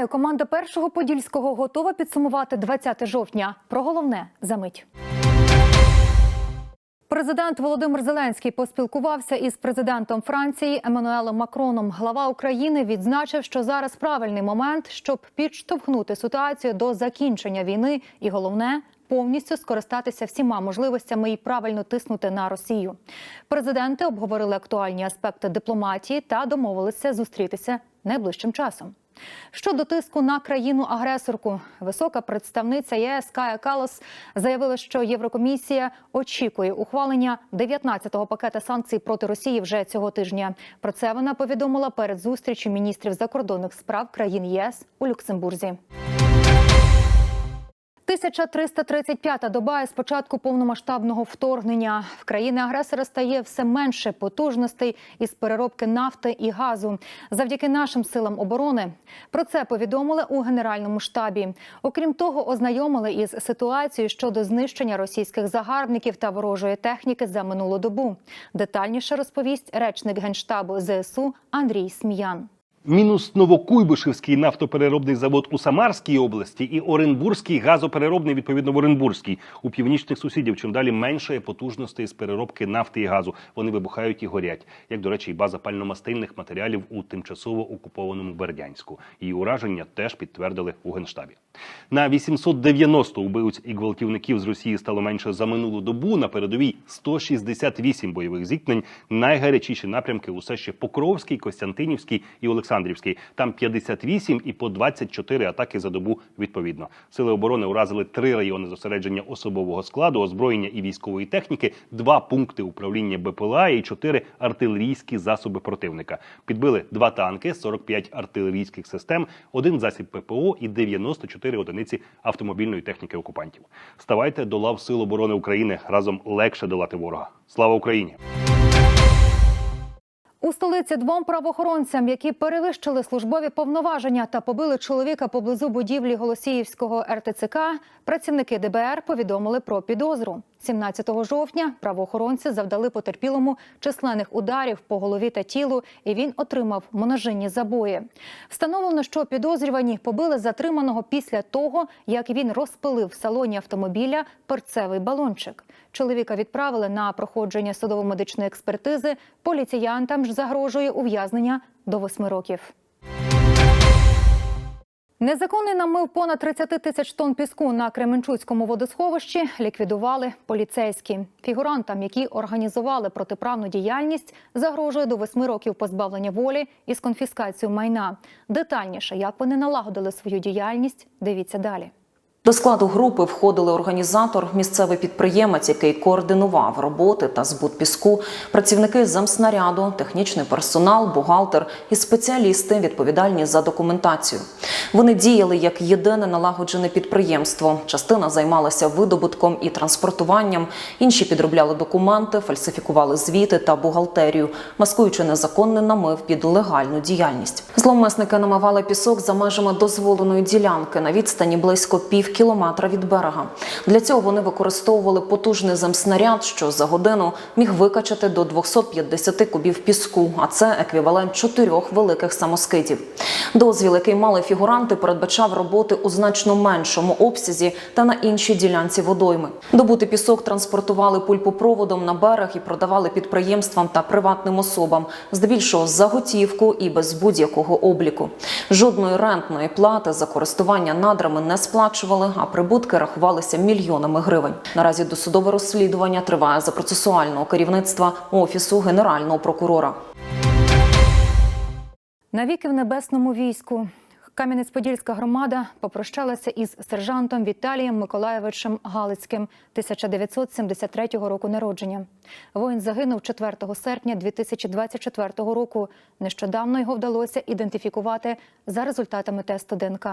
Вітаю! Команда першого подільського готова підсумувати 20 жовтня. Про головне за мить. Президент Володимир Зеленський поспілкувався із президентом Франції Еммануелем Макроном. Глава України відзначив, що зараз правильний момент, щоб підштовхнути ситуацію до закінчення війни, і головне повністю скористатися всіма можливостями і правильно тиснути на Росію. Президенти обговорили актуальні аспекти дипломатії та домовилися зустрітися найближчим часом. Щодо тиску на країну-агресорку, висока представниця ЄС Кая Калос заявила, що Єврокомісія очікує ухвалення 19-го пакета санкцій проти Росії вже цього тижня. Про це вона повідомила перед зустрічю міністрів закордонних справ країн ЄС у Люксембурзі. 1335-та доба із початку повномасштабного вторгнення в країни-агресора стає все менше потужностей із переробки нафти і газу завдяки нашим силам оборони. Про це повідомили у генеральному штабі. Окрім того, ознайомили із ситуацією щодо знищення російських загарбників та ворожої техніки за минулу добу. Детальніше розповість речник генштабу ЗСУ Андрій Сміян. Мінус Новокуйбишевський нафтопереробний завод у Самарській області і Оренбурзький газопереробний, відповідно в Оренбурзькій. У північних сусідів чим далі менше потужностей з переробки нафти і газу. Вони вибухають і горять. Як, до речі, і база пальномастильних матеріалів у тимчасово окупованому Бердянську. Її ураження теж підтвердили у генштабі. На 890 убивць і гвалтівників з Росії стало менше за минулу добу. На передовій 168 бойових зіткнень. Найгарячіші напрямки усе ще Покровський, Костянтинівський і Олександрівський. Там 58 і по 24 атаки за добу відповідно. Сили оборони уразили три райони зосередження особового складу, озброєння і військової техніки, два пункти управління БПЛА і чотири артилерійські засоби противника. Підбили два танки, 45 артилерійських систем, один засіб ППО і 94 одиниці автомобільної техніки окупантів. Ставайте до лав Сил оборони України разом легше долати ворога. Слава Україні! У столиці двом правоохоронцям, які перевищили службові повноваження та побили чоловіка поблизу будівлі Голосіївського РТЦК, працівники ДБР повідомили про підозру. 17 жовтня правоохоронці завдали потерпілому численних ударів по голові та тілу, і він отримав моножинні забої. Встановлено, що підозрювані побили затриманого після того, як він розпилив в салоні автомобіля перцевий балончик. Чоловіка відправили на проходження судово-медичної експертизи. Поліціянтам ж загрожує ув'язнення до восьми років. Незаконний намив понад 30 тисяч тонн піску на Кременчуцькому водосховищі ліквідували поліцейські. Фігурантам, які організували протиправну діяльність, загрожує до восьми років позбавлення волі із конфіскацією майна. Детальніше, як вони налагодили свою діяльність, дивіться далі. До складу групи входили організатор, місцевий підприємець, який координував роботи та збут піску, працівники замснаряду, технічний персонал, бухгалтер і спеціалісти, відповідальні за документацію. Вони діяли як єдине налагоджене підприємство. Частина займалася видобутком і транспортуванням, інші підробляли документи, фальсифікували звіти та бухгалтерію, маскуючи незаконний намив під легальну діяльність. Зловмисники намивали пісок за межами дозволеної ділянки на відстані близько пів кілометра від берега. Для цього вони використовували потужний земснаряд, що за годину міг викачати до 250 кубів піску, а це еквівалент чотирьох великих самоскитів. Дозвіл, який мали фігуранти, передбачав роботи у значно меншому обсязі та на іншій ділянці водойми. Добути пісок транспортували пульпопроводом на берег і продавали підприємствам та приватним особам, здебільшого за готівку і без будь-якого обліку. Жодної рентної плати за користування надрами не сплачували, а прибутки рахувалися мільйонами гривень. Наразі досудове розслідування триває за процесуального керівництва офісу генерального прокурора. Навіки в небесному війську. Кам'янець-Подільська громада попрощалася із сержантом Віталієм Миколаєвичем Галицьким 1973 року народження. Воїн загинув 4 серпня 2024 року. Нещодавно його вдалося ідентифікувати за результатами тесту ДНК.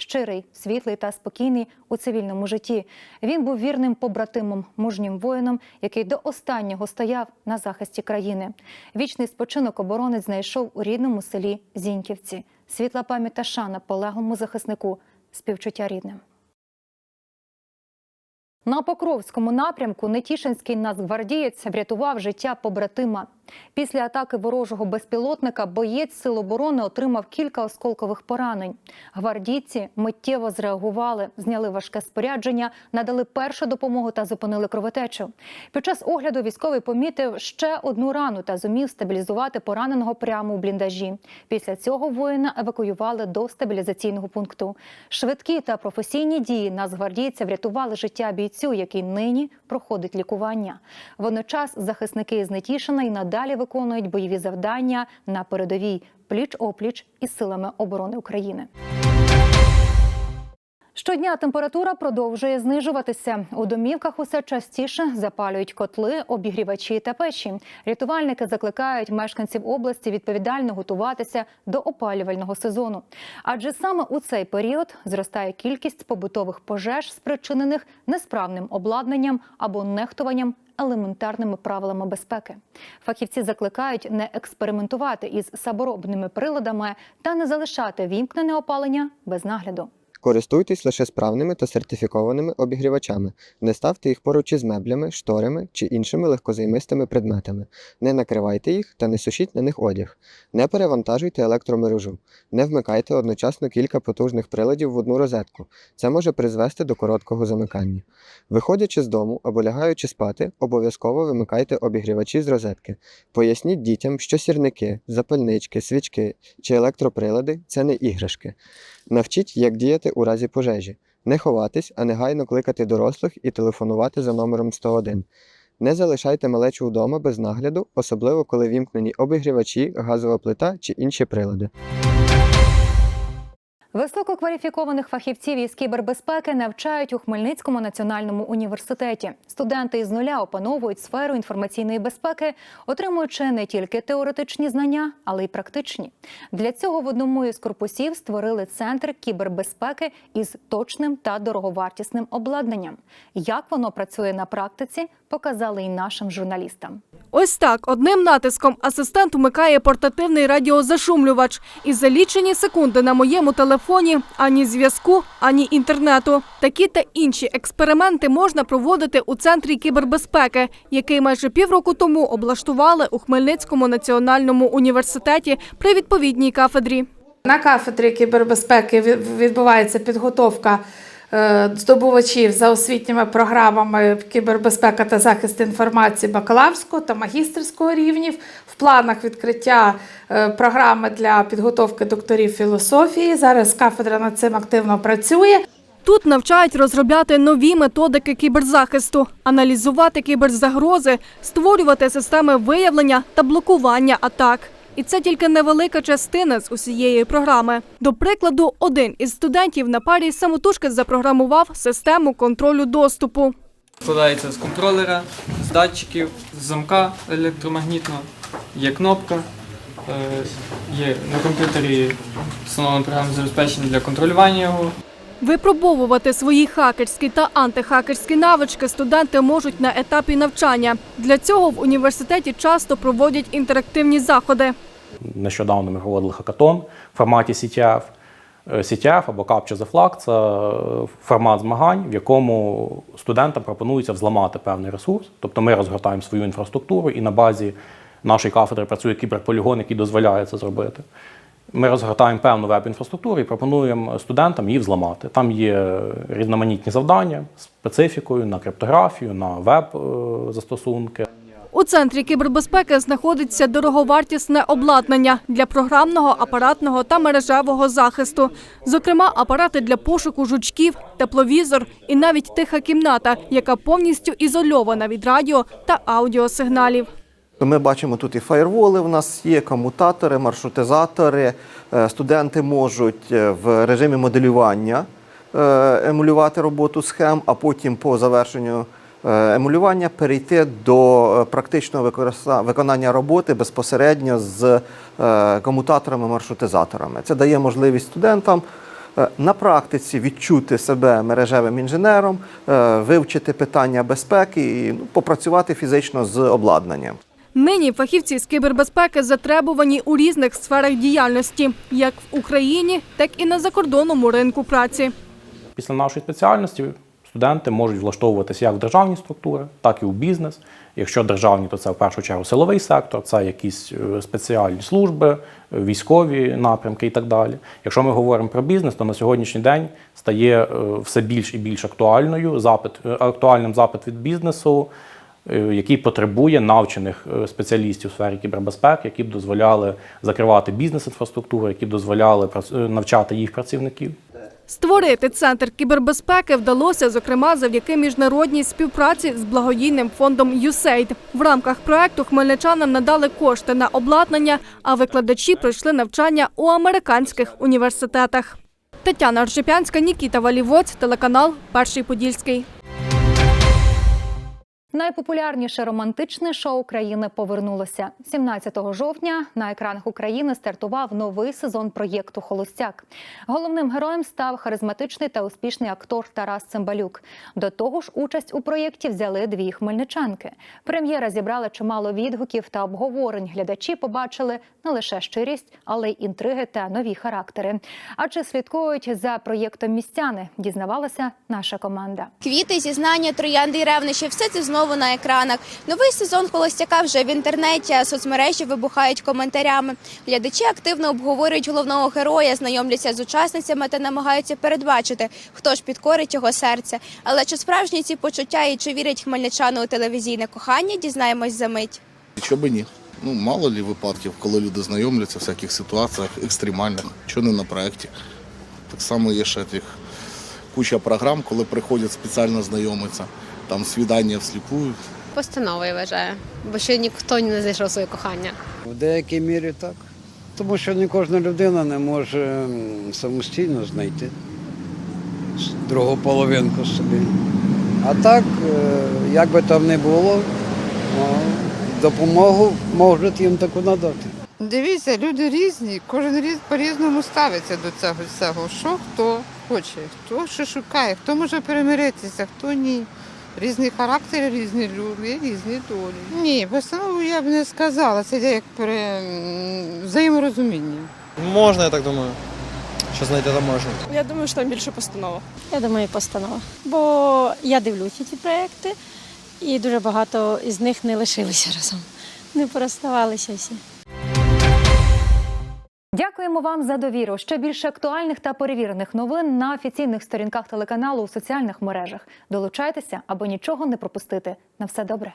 Щирий, світлий та спокійний у цивільному житті. Він був вірним побратимом, мужнім воїном, який до останнього стояв на захисті країни. Вічний спочинок оборонець знайшов у рідному селі Зіньківці. Світла пам'ять та шана полеглому захиснику, співчуття рідним. На Покровському напрямку Нетішинський нацгвардієць врятував життя побратима. Після атаки ворожого безпілотника боєць сил оборони отримав кілька осколкових поранень. Гвардійці миттєво зреагували, зняли важке спорядження, надали першу допомогу та зупинили кровотечу. Під час огляду військовий помітив ще одну рану та зумів стабілізувати пораненого прямо у бліндажі. Після цього воїна евакуювали до стабілізаційного пункту. Швидкі та професійні дії нацгвардійця врятували життя бійцю, який нині проходить лікування. Водночас захисники з Нетішина й надалі виконують бойові завдання на передовій пліч опліч із силами оборони України. Щодня температура продовжує знижуватися. У домівках усе частіше запалюють котли, обігрівачі та печі. Рятувальники закликають мешканців області відповідально готуватися до опалювального сезону. Адже саме у цей період зростає кількість побутових пожеж, спричинених несправним обладнанням або нехтуванням елементарними правилами безпеки. Фахівці закликають не експериментувати із саборобними приладами та не залишати вімкнене опалення без нагляду. Користуйтесь лише справними та сертифікованими обігрівачами. Не ставте їх поруч із меблями, шторами чи іншими легкозаймистими предметами. Не накривайте їх та не сушіть на них одяг. Не перевантажуйте електромережу. Не вмикайте одночасно кілька потужних приладів в одну розетку. Це може призвести до короткого замикання. Виходячи з дому або лягаючи спати, обов'язково вимикайте обігрівачі з розетки. Поясніть дітям, що сірники, запальнички, свічки чи електроприлади це не іграшки. Навчіть, як діяти у разі пожежі. Не ховатись, а негайно кликати дорослих і телефонувати за номером 101. Не залишайте малечу вдома без нагляду, особливо коли вімкнені обігрівачі, газова плита чи інші прилади. Висококваліфікованих фахівців із кібербезпеки навчають у Хмельницькому національному університеті. Студенти із нуля опановують сферу інформаційної безпеки, отримуючи не тільки теоретичні знання, але й практичні. Для цього в одному із корпусів створили центр кібербезпеки із точним та дороговартісним обладнанням. Як воно працює на практиці, показали й нашим журналістам. Ось так одним натиском асистент вмикає портативний радіозашумлювач. І за лічені секунди на моєму телефоні ані зв'язку, ані інтернету. Такі та інші експерименти можна проводити у центрі кібербезпеки, який майже півроку тому облаштували у Хмельницькому національному університеті при відповідній кафедрі. На кафедрі кібербезпеки відбувається підготовка здобувачів за освітніми програмами кібербезпека та захист інформації бакалаврського та магістерського рівнів. В планах відкриття е, програми для підготовки докторів філософії. Зараз кафедра над цим активно працює. Тут навчають розробляти нові методики кіберзахисту, аналізувати кіберзагрози, створювати системи виявлення та блокування атак. І це тільки невелика частина з усієї програми. До прикладу, один із студентів на парі самотужки запрограмував систему контролю доступу. Складається з контролера, з датчиків, з замка електромагнітного, є кнопка, е, є на комп'ютері встановлене програмне забезпечення для контролювання його. Випробовувати свої хакерські та антихакерські навички студенти можуть на етапі навчання. Для цього в університеті часто проводять інтерактивні заходи. Нещодавно ми проводили хакатон в форматі CTF. Е, CTF або Capture the Flag – це е, формат змагань, в якому студентам пропонується взламати певний ресурс. Тобто ми розгортаємо свою інфраструктуру і на базі нашої кафедри працює кіберполігон, який дозволяє це зробити. Ми розгортаємо певну веб-інфраструктуру і пропонуємо студентам її взламати. Там є різноманітні завдання специфікою на криптографію, на веб-застосунки. У центрі кібербезпеки знаходиться дороговартісне обладнання для програмного, апаратного та мережевого захисту. Зокрема, апарати для пошуку жучків, тепловізор і навіть тиха кімната, яка повністю ізольована від радіо та аудіосигналів. Ми бачимо тут і фаєрволи в нас є, комутатори, маршрутизатори. Е, Студенти можуть е, в режимі моделювання е, емулювати роботу схем, а потім по завершенню емулювання перейти до практичного виконання роботи безпосередньо з комутаторами-маршрутизаторами. Це дає можливість студентам на практиці відчути себе мережевим інженером, вивчити питання безпеки і ну, попрацювати фізично з обладнанням. Нині фахівці з кібербезпеки затребувані у різних сферах діяльності, як в Україні, так і на закордонному ринку праці. Після нашої спеціальності студенти можуть влаштовуватися як в державні структури, так і в бізнес. Якщо державні, то це в першу чергу силовий сектор, це якісь е, спеціальні служби, військові напрямки і так далі. Якщо ми говоримо про бізнес, то на сьогоднішній день стає е, все більш і більш актуальною запит, е, актуальним запит від бізнесу, який потребує навчених е, спеціалістів у сфері кібербезпеки, які б дозволяли закривати бізнес-інфраструктуру, які б дозволяли е, навчати їх працівників. Створити центр кібербезпеки вдалося, зокрема, завдяки міжнародній співпраці з благодійним фондом USAID. В рамках проекту хмельничанам надали кошти на обладнання, а викладачі пройшли навчання у американських університетах. Тетяна Аршипянська, Нікіта Валівоць, телеканал Перший Подільський. Найпопулярніше романтичне шоу країни повернулося 17 жовтня. На екранах України стартував новий сезон проєкту Холостяк. Головним героєм став харизматичний та успішний актор Тарас Цимбалюк. До того ж, участь у проєкті взяли дві хмельничанки. Прем'єра зібрала чимало відгуків та обговорень. Глядачі побачили не лише щирість, але й інтриги та нові характери. А чи слідкують за проєктом містяни? Дізнавалася наша команда. Квіти, зізнання, троянди і ревнощі – все це знову на екранах. Новий сезон «Холостяка» вже в інтернеті, соцмережі вибухають коментарями. Глядачі активно обговорюють головного героя, знайомляться з учасницями та намагаються передбачити, хто ж підкорить його серце. Але чи справжні ці почуття і чи вірять хмельничани у телевізійне кохання, дізнаємось за мить. Чого би ні? Ну, мало лі випадків, коли люди знайомляться в всяких ситуаціях екстремальних, що не на проєкті. Так само є ще тих куча програм, коли приходять спеціально знайомитися, там свідання всліпую. Постановою вважаю, бо ще ніхто не знайшов своє кохання. В деякій мірі так. Тому що не кожна людина не може самостійно знайти другу половинку собі. А так, е, як би там не було, допомогу можуть їм таку надати. Дивіться, люди різні, кожен різ по-різному ставиться до цього всього. Що хто хоче, хто що шукає, хто може перемиритися, хто ні. Різні характери, різні люди, різні долі. Ні, постанову я б не сказала. Це як пере... взаєморозуміння. Можна, я так думаю. Що знайти там можна. Я думаю, що там більше постанова. Я думаю, постанова. Бо я дивлюся ці проекти, і дуже багато із них не лишилися разом. Не пороставалися всі. Дякуємо вам за довіру. Ще більше актуальних та перевірених новин на офіційних сторінках телеканалу у соціальних мережах. Долучайтеся, аби нічого не пропустити. На все добре.